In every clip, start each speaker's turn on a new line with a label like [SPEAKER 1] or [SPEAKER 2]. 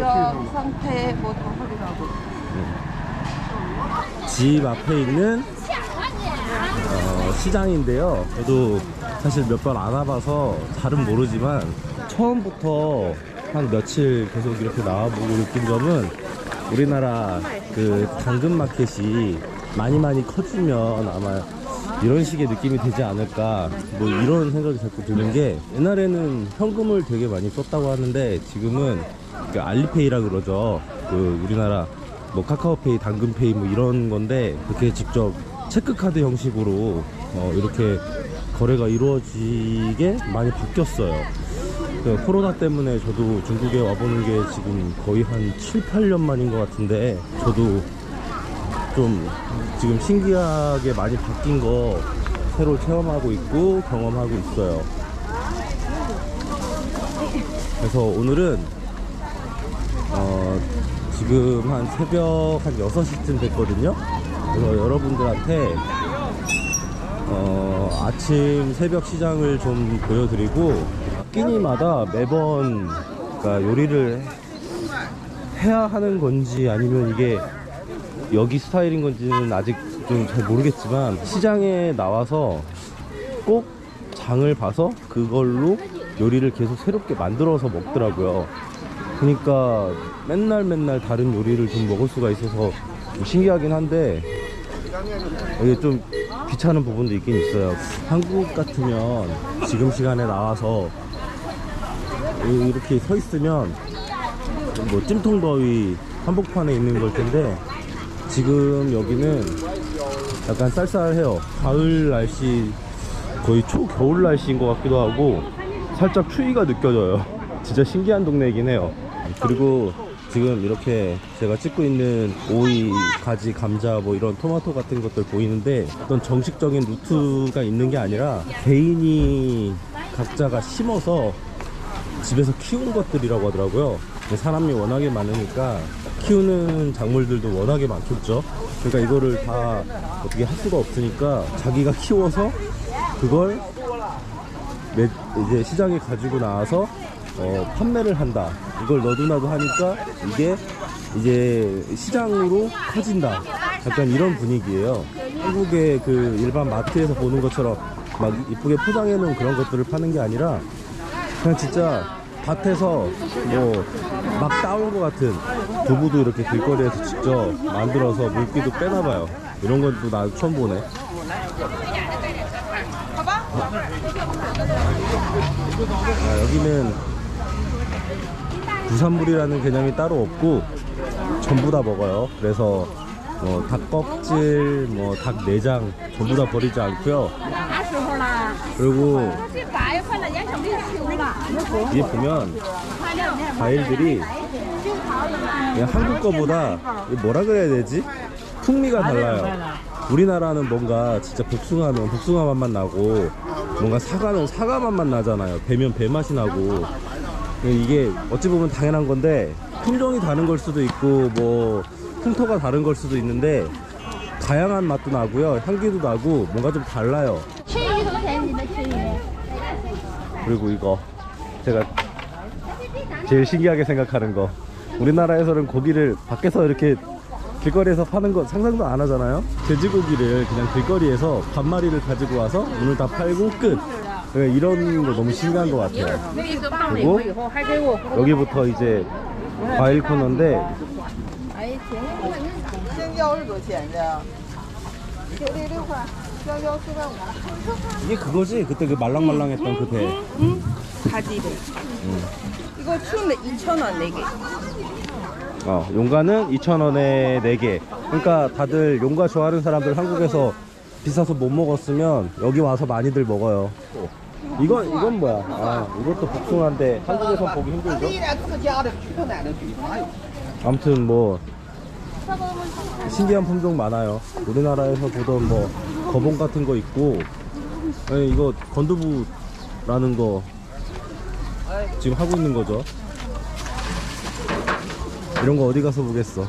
[SPEAKER 1] 가격, 상태 뭐다 확인하고.
[SPEAKER 2] 집 앞에 있는 어, 시장인데요. 저도 사실 몇 번 안 와봐서 잘은 모르지만 처음부터 한 며칠 계속 이렇게 나와보고 느낀 점은 우리나라 그 당근 마켓이 많이 많이 커지면 아마 이런 식의 느낌이 되지 않을까 뭐 이런 생각이 자꾸 드는 게 옛날에는 현금을 되게 많이 썼다고 하는데 지금은 그 알리페이라 그러죠 그 우리나라 뭐 카카오페이, 당근페이 뭐 이런 건데 그렇게 직접 체크카드 형식으로 어 이렇게 거래가 이루어지게 많이 바뀌었어요. 그 코로나 때문에 저도 중국에 와보는 게 지금 거의 한 7, 8년 만인 것 같은데 저도 좀 지금 신기하게 많이 바뀐 거 새로 체험하고 있고 경험하고 있어요. 그래서 오늘은 어, 지금 한 새벽 한 6시쯤 됐거든요. 그래서 여러분들한테 어, 아침 새벽 시장을 좀 보여드리고 끼니마다 매번 그러니까 요리를 해야 하는 건지 아니면 이게 여기 스타일인 건지는 아직 좀 잘 모르겠지만 시장에 나와서 꼭 장을 봐서 그걸로 요리를 계속 새롭게 만들어서 먹더라고요. 그러니까 맨날 맨날 다른 요리를 좀 먹을 수가 있어서 좀 신기하긴 한데 이게 좀 귀찮은 부분도 있긴 있어요. 한국 같으면 지금 시간에 나와서 이렇게 서 있으면 뭐 찜통더위 한복판에 있는 걸 텐데 지금 여기는 약간 쌀쌀해요. 가을 날씨 거의 초겨울 날씨인 것 같기도 하고 살짝 추위가 느껴져요. 진짜 신기한 동네이긴 해요. 그리고 지금 이렇게 제가 찍고 있는 오이, 가지, 감자 뭐 이런 토마토 같은 것들 보이는데 어떤 정식적인 루트가 있는 게 아니라 개인이 각자가 심어서 집에서 키운 것들이라고 하더라고요. 사람이 워낙에 많으니까 키우는 작물들도 워낙에 많겠죠. 그러니까 이거를 다 어떻게 할 수가 없으니까 자기가 키워서 그걸 매- 이제 시장에 가지고 나와서 어, 판매를 한다. 이걸 너도나도 하니까 이게 이제 시장으로 커진다. 약간 이런 분위기예요. 한국의 그 일반 마트에서 보는 것처럼 막 이쁘게 포장해 놓은 그런 것들을 파는 게 아니라 그냥 진짜 밭에서 뭐 막 따온 것 같은 두부도 이렇게 길거리에서 직접 만들어서 물기도 빼나봐요. 이런 것도 나 처음 보네. 아, 여기는 부산물이라는 개념이 따로 없고 전부 다 먹어요. 그래서 뭐 닭껍질, 뭐 닭 내장 전부 다 버리지 않고요. 그리고 이게 보면 과일들이 한국 거보다 뭐라 그래야 되지? 풍미가 달라요. 우리나라는 뭔가 진짜 복숭아는 복숭아 맛만 나고 뭔가 사과는 사과 맛만 나잖아요. 배면 배 맛이 나고. 이게 어찌 보면 당연한 건데 품종이 다른 걸 수도 있고 뭐 풍토가 다른 걸 수도 있는데 다양한 맛도 나고요. 향기도 나고 뭔가 좀 달라요. 그리고 이거. 제가 제일 신기하게 생각하는 거. 우리나라에서는 고기를 밖에서 이렇게 길거리에서 파는 거 상상도 안 하잖아요? 돼지고기를 그냥 길거리에서 반마리를 가지고 와서 오늘 다 팔고 끝. 네, 이런 거 너무 신기한 것 같아요. 그리고 여기부터 이제 과일 코너인데 이게 그거지? 그때 그 말랑말랑했던 그배
[SPEAKER 1] 응? 가지래. 이거 추운데 2,000원 4개.
[SPEAKER 2] 어, 용가는 2,000원에 4개. 그러니까 다들 용가 좋아하는 사람들 한국에서 비싸서 못 먹었으면 여기 와서 많이들 먹어요. 이건 이건 뭐야? 아, 이것도 복숭아인데 한국에서 보기 힘들죠?
[SPEAKER 1] 自家的，去奶的去哪有？
[SPEAKER 2] 아무튼 뭐 신기한 품종 많아요. 우리나라에서 보던 뭐 거봉 같은 거 있고 아니, 이거 건두부라는 거 지금 하고 있는 거죠. 이런 거 어디 가서 보겠어.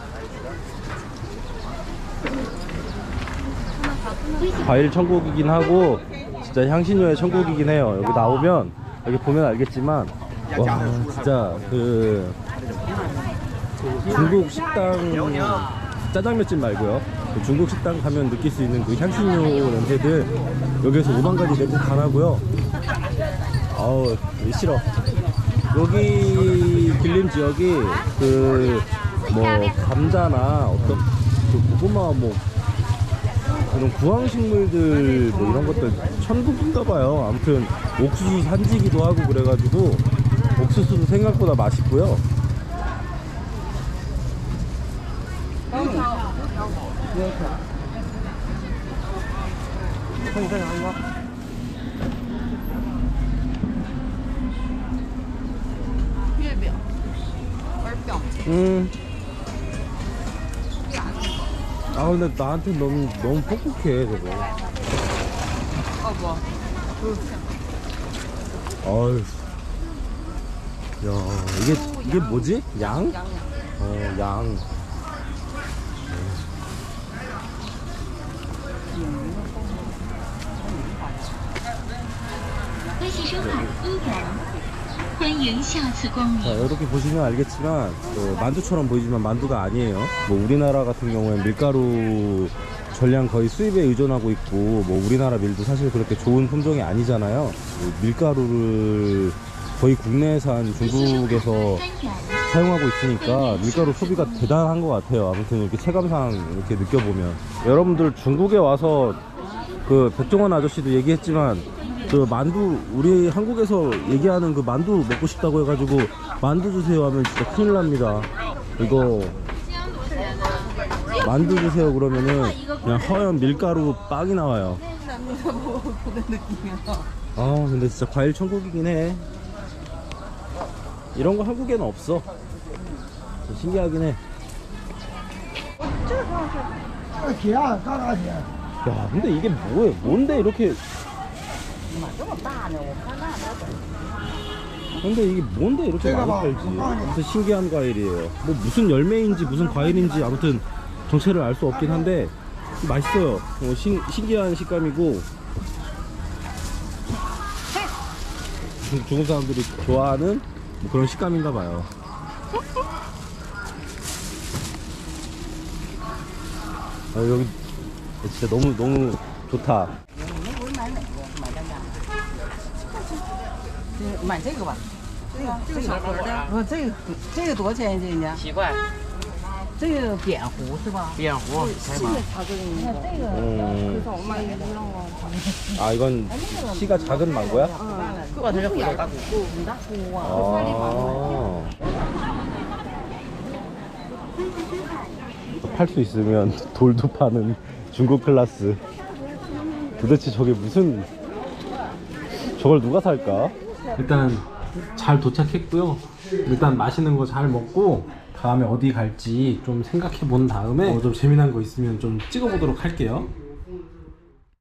[SPEAKER 2] 과일 천국이긴 하고 진짜 향신료의 천국이긴 해요. 여기 나오면 여기 보면 알겠지만 와 진짜 그 중국 식당 짜장면집 말고요. 그 중국 식당 가면 느낄 수 있는 그 향신료 냄새들 여기에서 5만 가지 냄새 다 나고요. 아우 싫어. 여기 길림 지역이 그 뭐 감자나 어떤 그 고구마 뭐 그런 구황식물들 뭐 이런 것들 천국인가 봐요. 아무튼 옥수수 산지기도 하고 그래가지고 옥수수도 생각보다 맛있고요. 음. 아 근데 나한테 너무 너무 뻑뻑해 저거. 어휴. 야 이게 이게 뭐지? 양? 어 양.
[SPEAKER 3] 微
[SPEAKER 2] 자,。 이렇게 보시면 알겠지만 그 만두처럼 보이지만 만두가 아니에요. 뭐 우리나라 같은 경우에 밀가루 전량 거의 수입에 의존하고 있고 뭐 우리나라 밀도 사실 그렇게 좋은 품종이 아니잖아요. 뭐 밀가루를 거의 국내산 중국에서 사용하고 있으니까 밀가루 소비가 대단한 것 같아요. 아무튼 이렇게 체감상 이렇게 느껴보면 여러분들 중국에 와서 그 백종원 아저씨도 얘기했지만 그 만두 우리 한국에서 얘기하는 그 만두 먹고 싶다고 해가지고 만두 주세요 하면 진짜 큰일 납니다. 이거 만두 주세요 그러면은 그냥 허연 밀가루 빵이 나와요. 아 근데 진짜 과일 천국이긴 해. 이런 거 한국에는 없어. 신기하긴 해야 아, 근데 이게 뭐예요? 뭔데 이렇게
[SPEAKER 1] 엄마 너무 많아 오카나
[SPEAKER 2] 근데 이게 뭔데 이렇게
[SPEAKER 1] 제가
[SPEAKER 2] 많은
[SPEAKER 1] 봐. 과일지
[SPEAKER 2] 아무튼 신기한 과일이에요. 뭐 무슨 열매인지 무슨 과일인지 아무튼 정체를 알 수 없긴 한데 맛있어요. 어, 신, 신기한 식감이고. 중- 중국 사람들이 좋아하는 뭐 그런 식감인가 봐요. 아, 여기 진짜 너무 너무 좋다.
[SPEAKER 1] 买这个吧。这个这个小盒的，不，这个这个多少钱一斤呢？
[SPEAKER 4] 七块，
[SPEAKER 1] 这个扁糊是吧？
[SPEAKER 4] 扁糊才嘛。
[SPEAKER 2] 음. 아 이건 씨가 작은 망고야?
[SPEAKER 4] 这个它是扁大骨。
[SPEAKER 2] 아. 팔 수 있으면 돌도 파는 중국 클라스. 도대체 저게 무슨 저걸 누가 살까? 일단 잘 도착했고요. 일단 맛있는 거 잘 먹고 다음에 어디 갈지 좀 생각해 본 다음에 어, 좀 재미난 거 있으면 좀 찍어 보도록 할게요.